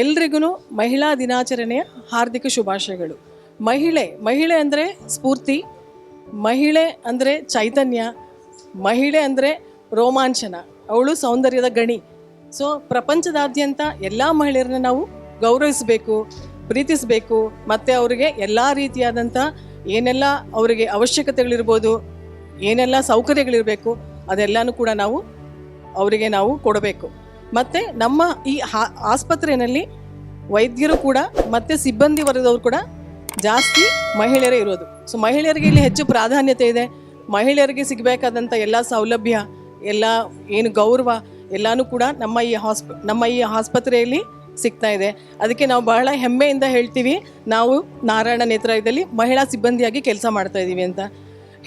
ಎಲ್ರಿಗೂ ಮಹಿಳಾ ದಿನಾಚರಣೆಯ ಹಾರ್ದಿಕ ಶುಭಾಶಯಗಳು. ಮಹಿಳೆ ಮಹಿಳೆ ಅಂದರೆ ಸ್ಫೂರ್ತಿ, ಮಹಿಳೆ ಅಂದರೆ ಚೈತನ್ಯ, ಮಹಿಳೆ ಅಂದರೆ ರೋಮಾಂಚನ, ಅವಳು ಸೌಂದರ್ಯದ ಗಣಿ. ಸೊ ಪ್ರಪಂಚದಾದ್ಯಂತ ಎಲ್ಲ ಮಹಿಳೆಯರನ್ನ ನಾವು ಗೌರವಿಸಬೇಕು, ಪ್ರೀತಿಸಬೇಕು, ಮತ್ತು ಅವರಿಗೆ ಎಲ್ಲ ರೀತಿಯಾದಂಥ ಏನೆಲ್ಲ ಅವರಿಗೆ ಅವಶ್ಯಕತೆಗಳಿರ್ಬೋದು, ಏನೆಲ್ಲ ಸೌಕರ್ಯಗಳಿರಬೇಕು, ಅದೆಲ್ಲನೂ ಕೂಡ ನಾವು ಅವರಿಗೆ ನಾವು ಕೊಡಬೇಕು. ಮತ್ತು ನಮ್ಮ ಈ ಆಸ್ಪತ್ರೆಯಲ್ಲಿ ವೈದ್ಯರು ಕೂಡ ಮತ್ತು ಸಿಬ್ಬಂದಿ ವರ್ಗದವರು ಕೂಡ ಜಾಸ್ತಿ ಮಹಿಳೆಯರೇ ಇರೋದು. ಸೊ ಮಹಿಳೆಯರಿಗೆ ಇಲ್ಲಿ ಹೆಚ್ಚು ಪ್ರಾಧಾನ್ಯತೆ ಇದೆ. ಮಹಿಳೆಯರಿಗೆ ಸಿಗಬೇಕಾದಂಥ ಎಲ್ಲ ಸೌಲಭ್ಯ, ಎಲ್ಲ ಏನು ಗೌರವ ಎಲ್ಲನೂ ಕೂಡ ನಮ್ಮ ಈ ಹಾಸ್ಪ, ನಮ್ಮ ಈ ಆಸ್ಪತ್ರೆಯಲ್ಲಿ ಸಿಗ್ತಾ ಇದೆ. ಅದಕ್ಕೆ ನಾವು ಬಹಳ ಹೆಮ್ಮೆಯಿಂದ ಹೇಳ್ತೀವಿ, ನಾವು ನಾರಾಯಣ ನೇತ್ರಾಲಯದಲ್ಲಿ ಮಹಿಳಾ ಸಿಬ್ಬಂದಿಯಾಗಿ ಕೆಲಸ ಮಾಡ್ತಾ ಇದ್ದೀವಿ ಅಂತ.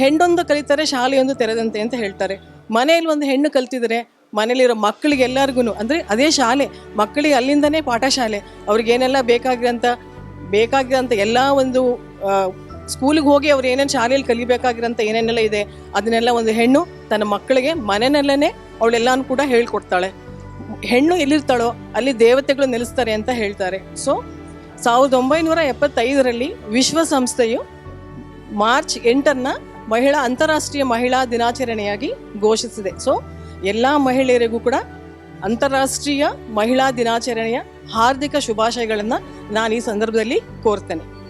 ಹೆಣ್ಣೊಂದು ಕಲಿತಾರೆ ಶಾಲೆಯೊಂದು ತೆರೆದಂತೆ ಅಂತ ಹೇಳ್ತಾರೆ. ಮನೆಯಲ್ಲಿ ಒಂದು ಹೆಣ್ಣು ಕಲ್ತಿದ್ರೆ ಮನೇಲಿರೋ ಮಕ್ಕಳಿಗೆ ಎಲ್ಲರಿಗೂ ಅಂದರೆ ಅದೇ ಶಾಲೆ, ಮಕ್ಕಳಿಗೆ ಅಲ್ಲಿಂದನೇ ಪಾಠಶಾಲೆ ಶಾಲೆ ಏನೆಲ್ಲ ಬೇಕಾಗಿರೋಂಥ ಬೇಕಾಗಿರೋಂಥ ಎಲ್ಲ ಒಂದು ಸ್ಕೂಲಿಗೆ ಹೋಗಿ ಅವ್ರು ಏನೇನು ಶಾಲೆಯಲ್ಲಿ ಕಲಿಬೇಕಾಗಿರೋಂಥ ಏನೇನೆಲ್ಲ ಇದೆ, ಅದನ್ನೆಲ್ಲ ಒಂದು ಹೆಣ್ಣು ತನ್ನ ಮಕ್ಕಳಿಗೆ ಮನೆಯಲ್ಲೇ ಅವಳೆಲ್ಲನೂ ಕೂಡ ಹೇಳ್ಕೊಡ್ತಾಳೆ. ಹೆಣ್ಣು ಎಲ್ಲಿರ್ತಾಳೋ ಅಲ್ಲಿ ದೇವತೆಗಳು ನೆಲೆಸ್ತಾರೆ ಅಂತ ಹೇಳ್ತಾರೆ. ಸೊ ಸಾವಿರದ ಒಂಬೈನೂರ ಎಪ್ಪತ್ತೈದರಲ್ಲಿ ವಿಶ್ವಸಂಸ್ಥೆಯು ಮಾರ್ಚ್ ಎಂಟನ್ನು ಮಹಿಳಾ ಅಂತಾರಾಷ್ಟ್ರೀಯ ಮಹಿಳಾ ದಿನಾಚರಣೆಯಾಗಿ ಘೋಷಿಸಿದೆ. ಸೊ ಎಲ್ಲ ಮಹಿಳೆಯರಿಗೂ ಕೂಡ ಅಂತಾರಾಷ್ಟ್ರೀಯ ಮಹಿಳಾ ದಿನಾಚರಣೆಯ ಹಾರ್ದಿಕ ಶುಭಾಶಯಗಳನ್ನು ನಾನು ಈ ಸಂದರ್ಭದಲ್ಲಿ ಕೋರ್ತೇನೆ.